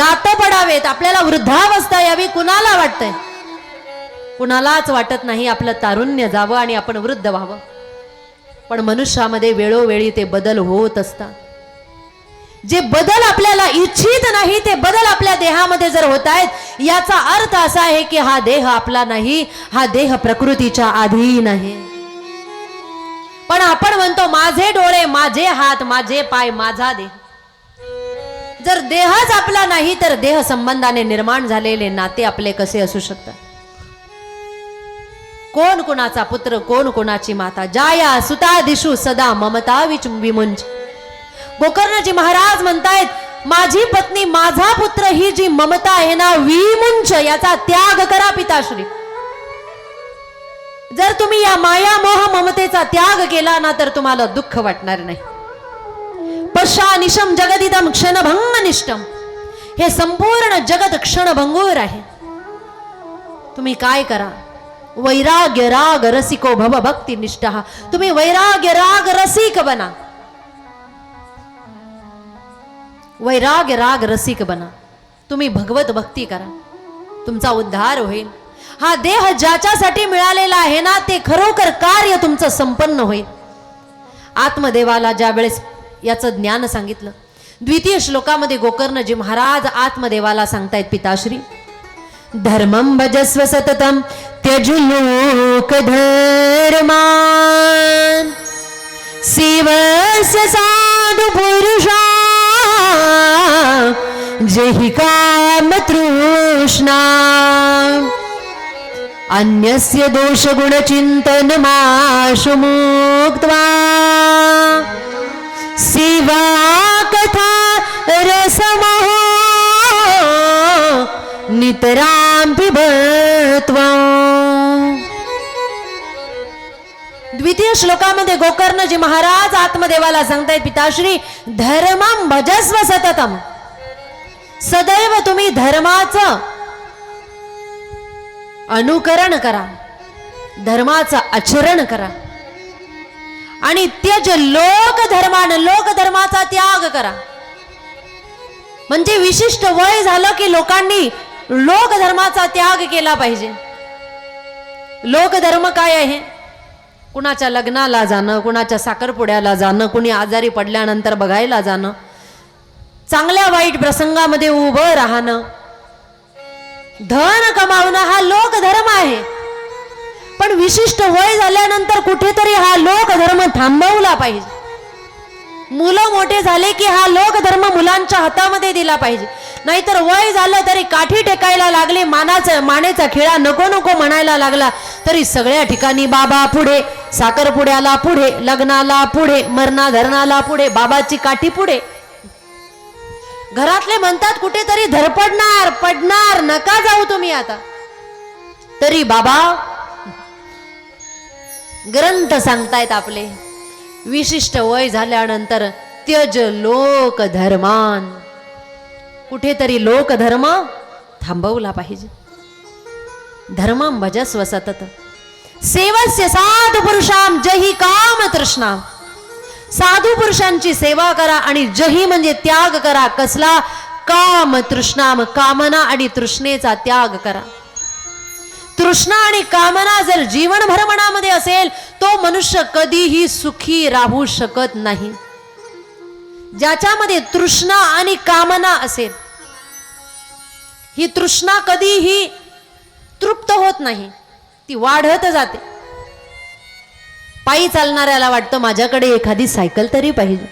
दात पडावेत आपल्याला वृद्धावस्था यावी कुणाला वाटतंय? कुणालाच वाटत नाही आपलं तारुण्य जावं आणि आपण वृद्ध व्हावं. पण मनुष्यामध्ये वेळोवेळी ते बदल होत असतात. जे बदल आपल्याला इच्छित नाही ते बदल आपल्या देहामध्ये जर होत आहेत याचा अर्थ असा आहे की हा देह आपला नाही हा देह प्रकृतीच्या अधीन आहे. पण आपण म्हणतो माझे डोळे माझे हात माझे पाय माझा देह. जर देहच आपला नाही तर देह संबंधाने निर्माण झालेले नाते आपले कसे असू शकतात? कोण कोणाचा पुत्र कोण कोणाची माता? जाया सुता दिशू सदा ममता विच विमुंज गोकर्णजी महाराज म्हणतायत माझी पत्नी माझा पुत्र ही जी ममता आहे ना विमुंच याचा त्याग करा पिताश्री. जर तुम्ही या माया मोह ममतेचा त्याग केला ना तर तुम्हाला दुःख वाटणार नाही. पशा जगदिदम क्षणभंग निष्ठम हे संपूर्ण जगत क्षणभंगूर आहे. तुम्ही काय करा? वैराग्य राग रसिको भव भक्ती निष्ठ. तुम्ही वैराग्य राग रसिक बना. वैराग्य राग रसिक बना. तुम्ही भगवत भक्ती करा. तुमचा उद्धार होईल. हा देह ज्याच्यासाठी मिळालेला आहे ना ते खरोखर कार्य तुमचं संपन्न होईल. आत्मदेवाला ज्या वेळेस याचं ज्ञान सांगितलं. द्वितीय श्लोकामध्ये गोकर्णजी महाराज आत्मदेवाला सांगतायत पिताश्री धर्मं भजस्व सततं त्यज लोक धर्मान। शिवस साधु पुरुषा जहि काम तृष्णा। अन्यस्य दोषगुणचिन्तनमाशु मुक्त्वा। शिवा कथा रसमहो नितरां पिबत्वा द्वितीय श्लोकामध्ये गोकर्णजी महाराज आत्मदेवाला सांगतायत पिताश्री धर्मम भजस्व सततम। सदैव तुम्ही धर्माचं अनुकरण करा धर्माचं आचरण करा। आणि त्यज लोक धर्मान लोक धर्माचा त्याग करा. म्हणजे विशिष्ट वय झालं की लोकांनी लोक धर्माचा त्याग केला पाहिजे. लोकधर्म काय आहे? कुणाच्या लग्नाला जाणं कुणाच्या साखरपुड्याला जाणं कुणी आजारी पडल्यानंतर बघायला जाणं चांगल्या वाईट प्रसंगामध्ये उभं राहणं धन कमावणं हा लोकधर्म आहे. पण विशिष्ट वय झाल्यानंतर कुठेतरी हा लोकधर्म थांबवला पाहिजे. मुलं मोठे झाले की हा लोकधर्म मुलांच्या हातामध्ये दिला पाहिजे. नाहीतर वय झालं तरी काठी टेकायला लागली मानाचा मानेचा खिळा नको नको म्हणायला लागला. तरी सगळ्या ठिकाणी बाबा पुढे साखरपुड्याला पुढे लग्नाला पुढे मरणा धरणाला पुढे बाबाची काठी पुढे. घरातले म्हणतात कुठेतरी धरपडणार पडणार नका जाऊ तुम्ही आता. तरी बाबा ग्रंथ सांगतायत आपले. विशिष्ट वय झाल्यानंतर त्यज लोक धर्मान कुठेतरी लोक धर्म थांबवला पाहिजे. धर्मं भजस्व सतत. सेवस्य साधु पुरुषाम जही काम तृष्णा. साधू पुरुषांची सेवा करा आणि जही म्हणजे त्याग करा. कसला? काम तृष्णाम कामना आणि तृष्णेचा त्याग करा. तृष्णा आणि कामना जर जीवनभर मनामध्ये असेल तो मनुष्य कधीही सुखी राहू शकत नाही. ज्याच्यामध्ये तृष्णा आणि कामना असेल ही तृष्णा कधीही तृप्त होत नाही ती वाढत जाते. पायी चालणाऱ्याला वाटतं माझ्याकडे एखादी सायकल तरी पाहिजे.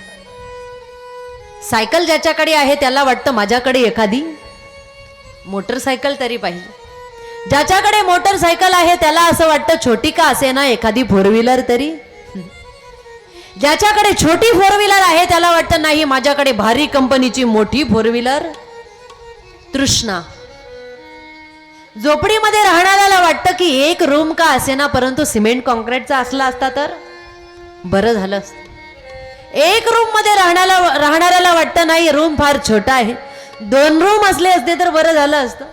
सायकल ज्याच्याकडे आहे त्याला वाटतं माझ्याकडे एखादी मोटरसायकल तरी पाहिजे. ज्याच्याकडे मोटरसायकल आहे त्याला असं वाटतं छोटी का असे ना एखादी फोर व्हीलर तरी? ज्याच्याकडे छोटी फोर व्हीलर आहे त्याला वाटतं नाही माझ्याकडे भारी कंपनीची मोठी फोर व्हीलर तृष्णा. झोपडीमध्ये राहणाऱ्याला वाटतं की एक रूम का असे ना परंतु सिमेंट कॉन्क्रीटचा असला असता तर? बरं झालं असतं. एक रूममध्ये राहण्याला राहणाऱ्याला वाटतं नाही रूम फार छोटा आहे. दोन रूम असले असते तर बरं झालं असतं.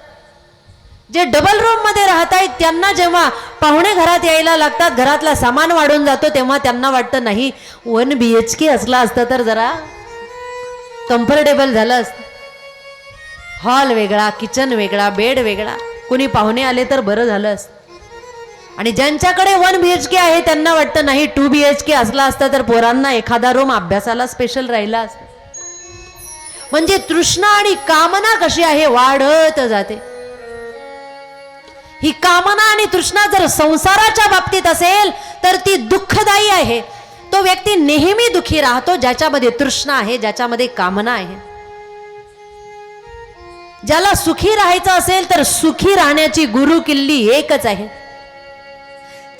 जे डबल रूममध्ये राहत आहेत त्यांना जेव्हा पाहुणे घरात यायला लागतात घरातला सामान वाढून जातो तेव्हा त्यांना वाटतं नाही वन बी एच के असला असतं तर जरा कम्फर्टेबल झालं असतं. हॉल वेगळा किचन वेगळा बेड वेगळा. कुणी पाहुणे आले तर बरं झालं असतं. आणि ज्यांच्याकडे वन बी एच के आहे त्यांना वाटतं नाही टू बी एच के असला असता तर पोरांना एखादा रूम अभ्यासाला स्पेशल राहिला असता. म्हणजे तृष्णा आणि कामना कशी आहे वाढत जाते. ही कामना आणि तृष्णा जर संसाराच्या बाबतीत असेल तर ती दुःखदायी आहे. तो व्यक्ती नेहमी दुखी राहतो ज्याच्यामध्ये तृष्णा आहे ज्याच्यामध्ये कामना आहे. ज्याला सुखी राहायचं असेल तर सुखी राहण्याची गुरु किल्ली एकच आहे.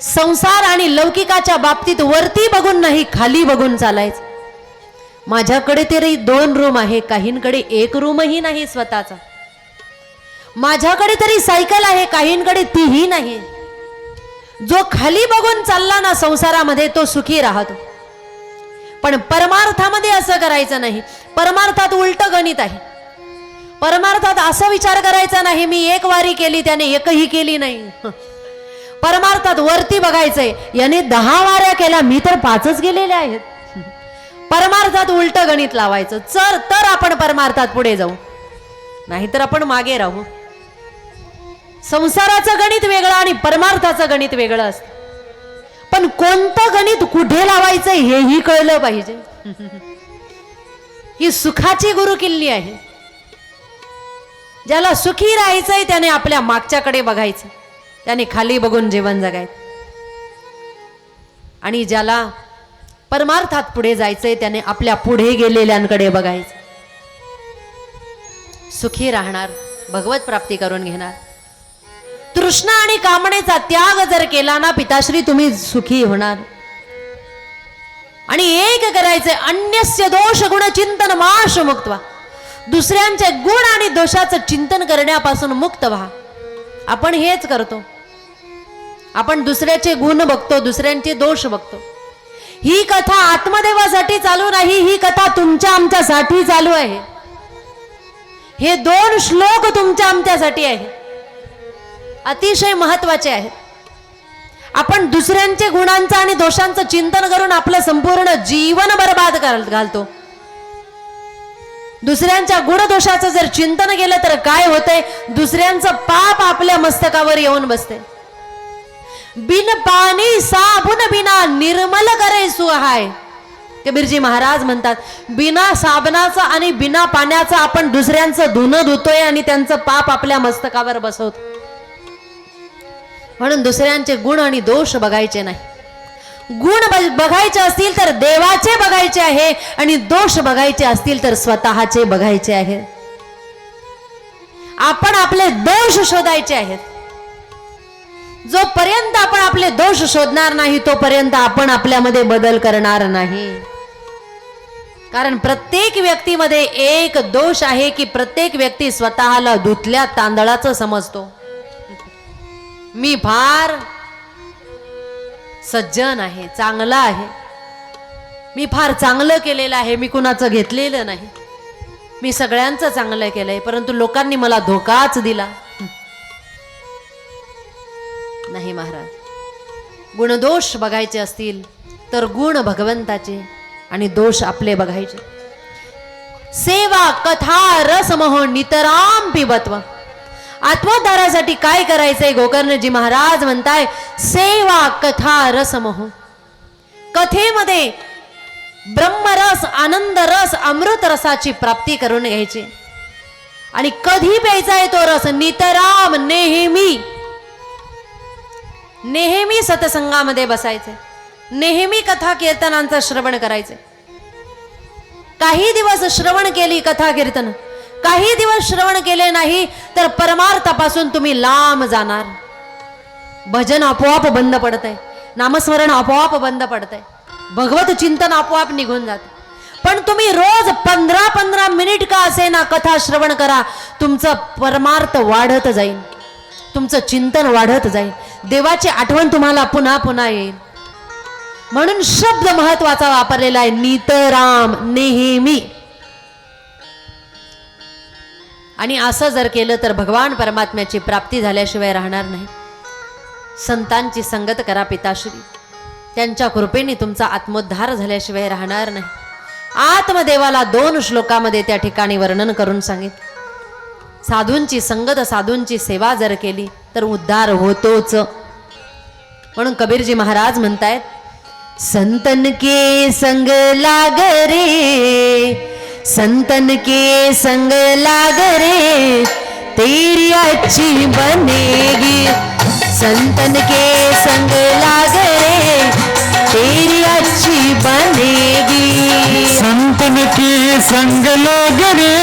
संसार आणि लौकिकाच्या बाबतीत वरती बघून नाही खाली बघून चालायचं. माझ्याकडे तरी दोन रूम आहे काहींकडे एक रूमही नाही स्वतःचा. माझ्याकडे तरी सायकल आहे काहींकडे तीही नाही. जो खाली बघून चालला ना संसारामध्ये तो सुखी राहतो. पण परमार्थामध्ये असं करायचं नाही. परमार्थात उलट गणित आहे. परमार्थात असा विचार करायचा नाही मी एक वारी केली त्याने एकही केली नाही. परमार्थात वरती बघायचंय याने दहा वाऱ्या केल्या मी तर पाचच गेलेल्या आहेत. परमार्थात उलट गणित लावायचं. चर तर आपण परमार्थात पुढे जाऊ. नाहीतर आपण मागे राहू. संसाराचं गणित वेगळं आणि परमार्थाचं गणित वेगळं असतं. पण कोणतं गणित कुठे लावायचं हेही कळलं पाहिजे. ही सुखाची गुरु किल्ली आहे. ज्याला सुखी राहायचंय त्याने आपल्या मागच्याकडे बघायचं. त्याने खाली बघून जीवन जगायचं. आणि ज्याला परमार्थात पुढे जायचंय त्याने आपल्या पुढे गेलेल्यांकडे बघायचं. सुखी राहणार भगवत प्राप्ती करून घेणार. कृष्ण आणि कामनेचा त्याग जर केला ना पिताश्री तुम्ही सुखी होणार. आणि एक करायचंय अन्यस्य दोष गुण चिंतन माश व्हा. दुसऱ्यांचे गुण आणि दोषाचं चिंतन करण्यापासून मुक्त व्हा. आपण हेच करतो. आपण दुसऱ्याचे गुण बघतो दुसऱ्यांचे दोष बघतो. ही कथा आत्मदेवासाठी चालू नाही ही कथा तुमच्या आमच्यासाठी चालू आहे. हे दोन श्लोक तुमच्या आमच्यासाठी आहे. अतिशय महत्त्वाचे आहेत. आपण दुसऱ्यांचे गुणांचं आणि दोषांचं चिंतन करून आपलं संपूर्ण जीवन बर्बाद घालतो. दुसऱ्यांच्या गुणदोषाचं जर चिंतन केलं तर काय होतंय दुसऱ्यांचं पाप आपल्या मस्तकावर येऊन बसते. बिन पाणी साबुन बिना निर्मल करे सुहाय. कबीरजी महाराज म्हणतात बिना साबणाचं आणि बिना पाण्याचं आपण दुसऱ्यांचं धुणं धुतोय आणि त्यांचं पाप आपल्या मस्तकावर बसवतो. म्हणून दुसऱ्यांचे गुण आणि दोष बघायचे नाही. गुण ब- बघायचे असतील तर देवाचे बघायचे आहे आणि दोष बघायचे असतील तर स्वतःचे बघायचे आहे. आपण आपले दोष शोधायचे आहेत. जोपर्यंत आपण आपले दोष शोधणार नाही तोपर्यंत आपण आपल्यामध्ये बदल करणार नाही. कारण प्रत्येक व्यक्तीमध्ये एक दोष आहे की प्रत्येक व्यक्ती स्वतःला धुतल्या तांदळाचं समजतो. मी फार सज्जन आहे चांगला आहे. मी फार चांगलं केलेलं आहे मी कुणाचं घेतलेलं नाही. मी सगळ्यांचं चांगलं केलंय परंतु लोकांनी मला धोकाच दिला. नाही महाराज. गुणदोष बघायचे असतील तर गुण भगवंताचे आणि दोष आपले बघायचे. सेवा कथा रसमोह नितराम पिबत्व. आत्मोद्धारासाठी काय करायचंय? गोकर्णजी महाराज म्हणताय सेवा कथा रसमोह कथेमध्ये ब्रह्मरस आनंद रस अमृत रसाची प्राप्ती करून घ्यायची. आणि कधी प्यायचा आहे तो रस? नितराम नेहमी. नेहमी सतसंगामध्ये बसायचे. नेहमी कथा कीर्तनांचं श्रवण करायचे. काही दिवस श्रवण केली कथा कीर्तन. काही दिवस श्रवण केले नाही तर परमार्थापासून तुम्ही लांब जाणार. भजन आपोआप बंद पडत आहे नामस्मरण आपोआप बंद पडत आहे भगवत चिंतन आपोआप निघून जात. पण तुम्ही रोज पंधरा पंधरा मिनिट का असे ना कथा श्रवण करा तुमचं परमार्थ वाढत जाईल. तुमचं चिंतन वाढत जाईल. देवाची आठवण तुम्हाला पुन्हा पुन्हा येईल. म्हणून शब्द महत्त्वाचा वापरलेला आहे नितराम नेहमी. आणि असं जर केलं तर भगवान परमात्म्याची प्राप्ती झाल्याशिवाय राहणार नाही. संतांची संगत करा पिताश्री. त्यांच्या कृपेने तुमचा आत्मोद्धार झाल्याशिवाय राहणार नाही. आत्मदेवाला दोन श्लोकामध्ये त्या ठिकाणी वर्णन करून सांगितलं. साधूंची संगत साधूंची सेवा जर केली तर उद्धार होतोच. म्हणून कबीरजी महाराज म्हणतायत संतन के संग लागरे संतन के संग लाग रे तेरी अच्छी बनेगी। संतन के संग लाग रे तेरी अच्छी बनेगी। संतन के संग लोग रे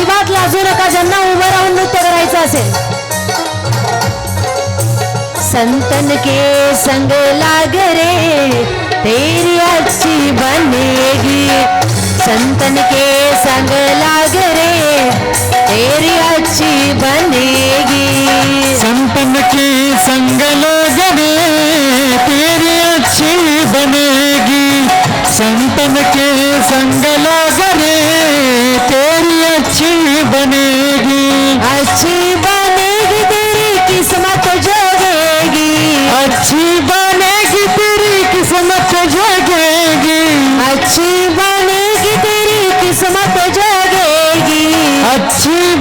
अजिबात लाजू नका ज्यांना उभं राहून नृत्य करायचं असेल. संतन के संग लाग रे तेरी अच्छी बनेगी. संतन के संग लाग रे तेरी अच्छी बनेगी. संतन के संग लोग रे तेरी अच्छी बनेगी. संतन के संग लोग रे बनेगी। अच्छी बनेगी तेरी किस्मत जगेगी। अच्छी बनेगी तेरी किस्मत जगेगी। अच्छी बनेगी तेरी किस्मत जगेगी। अच्छी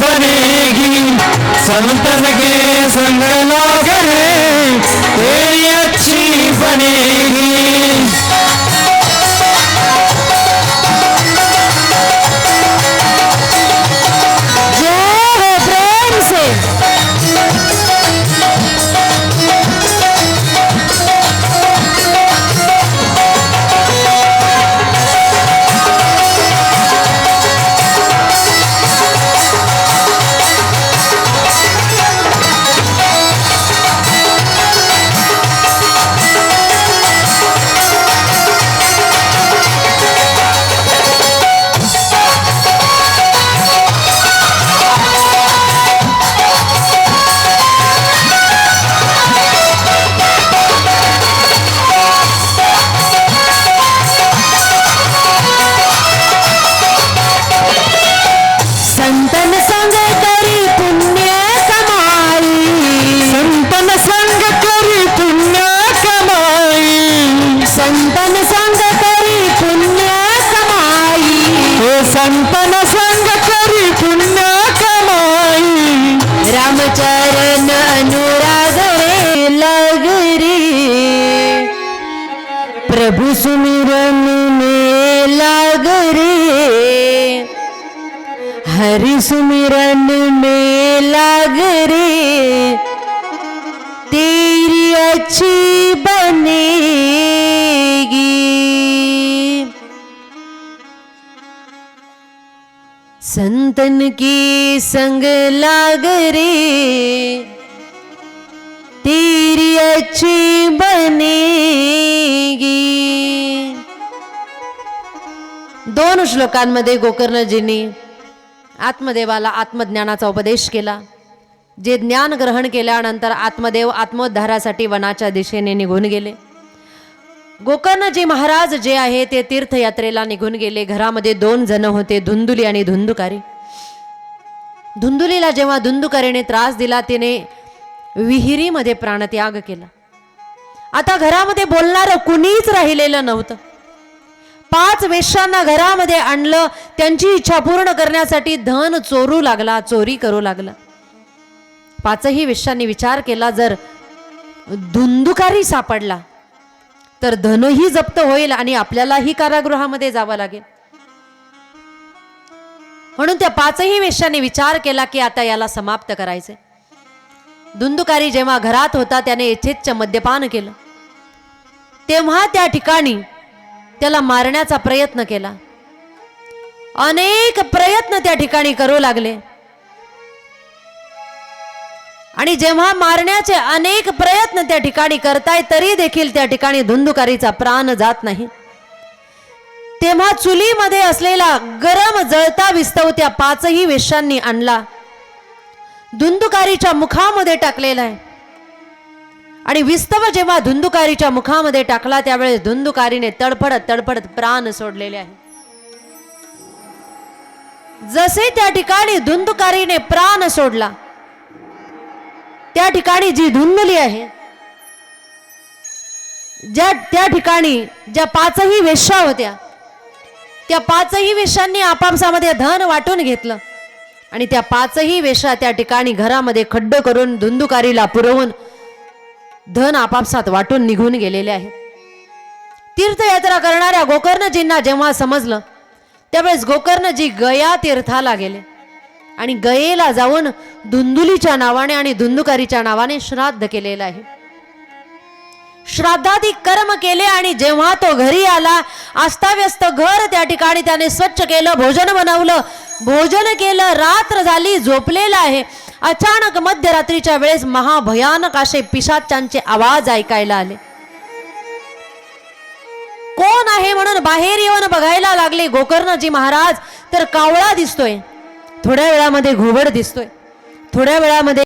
बनेगी संतन के संग लगे तेरी अच्छी बनेगी तेरी अच्छी बनेगी। संतन की संग लाग रे तेरी अच्छी बनेगी। दोन श्लोकांमध्ये गोकर्णजींनी आत्मदेवाला आत्मज्ञानाचा उपदेश केला. जे ज्ञान ग्रहण केल्यानंतर आत्मदेव आत्मोद्धारासाठी वनाच्या दिशेने निघून गेले. गोकर्णजी महाराज जे आहे ते तीर्थयात्रेला निघून गेले. घरामध्ये दोन जण होते धुंदुली आणि धुंदुकारी. धुंदुलीला जेव्हा धुंदुकारीने त्रास दिला तिने विहिरीमध्ये प्राणत्याग केला. आता घरामध्ये बोलणारं कुणीच राहिलेलं नव्हतं. पाच वेश्यांना घरामध्ये आणलं त्यांची इच्छा पूर्ण करण्यासाठी धन चोरू लागला चोरी करू लागला. पाचही विषयांनी विचार केला जर धुंदुकारी सापडला तर धनही जप्त होईल आणि आपल्यालाही कारागृहामध्ये जावं लागेल. म्हणून त्या पाचही वेश्यांनी विचार केला की आता याला समाप्त करायचे. धुंदुकारी जेव्हा घरात होता त्याने यथेच्छ मद्यपान केलं. तेव्हा त्या ठिकाणी त्याला मारण्याचा प्रयत्न केला. अनेक प्रयत्न त्या ठिकाणी करू लागले. आणि जेव्हा मारण्याचे अनेक प्रयत्न त्या ठिकाणी करताय तरी देखील त्या ठिकाणी धुंदुकारीचा प्राण जात नाही. तेव्हा चुलीमध्ये असलेला गरम जळता विस्तव त्या पाचही वेशांनी आणला. धुंदुकारीच्या मुखामध्ये टाकलेला आहे. आणि विस्तव जेव्हा धुंदुकारीच्या मुखामध्ये टाकला त्यावेळेस धुंदुकारीने तडफडत तडफडत प्राण सोडलेले आहे. जसे त्या ठिकाणी धुंदुकारीने प्राण सोडला त्या ठिकाणी जी धुंदली आहे ज्या त्या ठिकाणी ज्या पाचही वेश्या होत्या त्या पाचही वेश्यांनी आपापसामध्ये धन वाटून घेतलं आणि त्या पाचही वेशा त्या ठिकाणी घरामध्ये खड्ड करून धुंदुकारीला पुरवून धन आपापसात वाटून निघून गेलेले आहेत तीर्थयात्रा करणाऱ्या गोकर्णजींना जेव्हा समजलं त्यावेळेस गोकर्णजी गया तीर्थाला गेले. आणि गयेला जाऊन धुंदुलीच्या नावाने आणि धुंदुकारीच्या नावाने श्राद्ध केलेलं आहे. श्राद्धादी कर्म केले आणि जेव्हा तो घरी आला अस्ताव्यस्त घर त्या ठिकाणी त्याने स्वच्छ केलं भोजन बनवलं. भोजन केलं रात्र झाली झोपलेलं आहे. अचानक मध्यरात्रीच्या वेळेस महाभयानक असे पिशाचांचे आवाज ऐकायला आले. कोण आहे म्हणून बाहेर येऊन बघायला लागले गोकर्णजी महाराज तर कावळा दिसतोय. थोड्या वेळामध्ये घुबड दिसतोय. थोड्या वेळामध्ये